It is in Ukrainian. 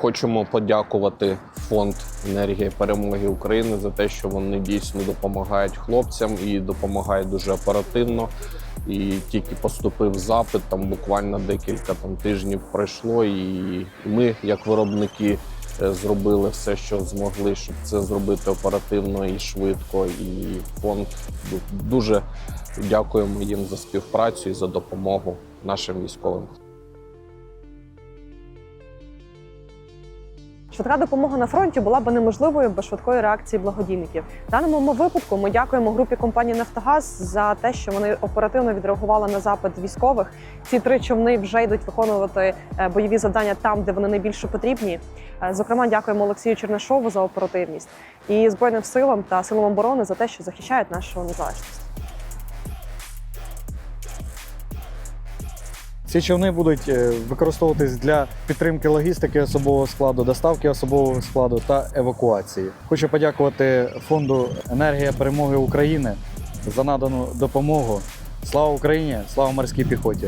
Хочемо подякувати фонд енергії перемоги України за те, що вони дійсно допомагають хлопцям і допомагають дуже оперативно. І тільки поступив запит, там буквально декілька там тижнів пройшло, і ми, як виробники, е, зробили все, що змогли, щоб це зробити оперативно і швидко. І фонд дуже дякуємо їм за співпрацю і за допомогу нашим військовим. Швидка допомога на фронті була б неможливою без швидкої реакції благодійників. В даному випадку ми дякуємо групі компанії Нафтогаз за те, що вони оперативно відреагували на запит військових. Ці три човни вже йдуть виконувати е, бойові завдання там, де вони найбільше потрібні. Е, Зокрема, дякуємо Олексію Чернишову за оперативність і збройним силам та силам оборони за те, що захищають нашу незалежність. Ці човни будуть е, використовуватись для підтримки логістики особового складу, доставки особового складу та евакуації. Хочу подякувати фонду Енергія перемоги України за надану допомогу. Слава Україні! Слава морській піхоті!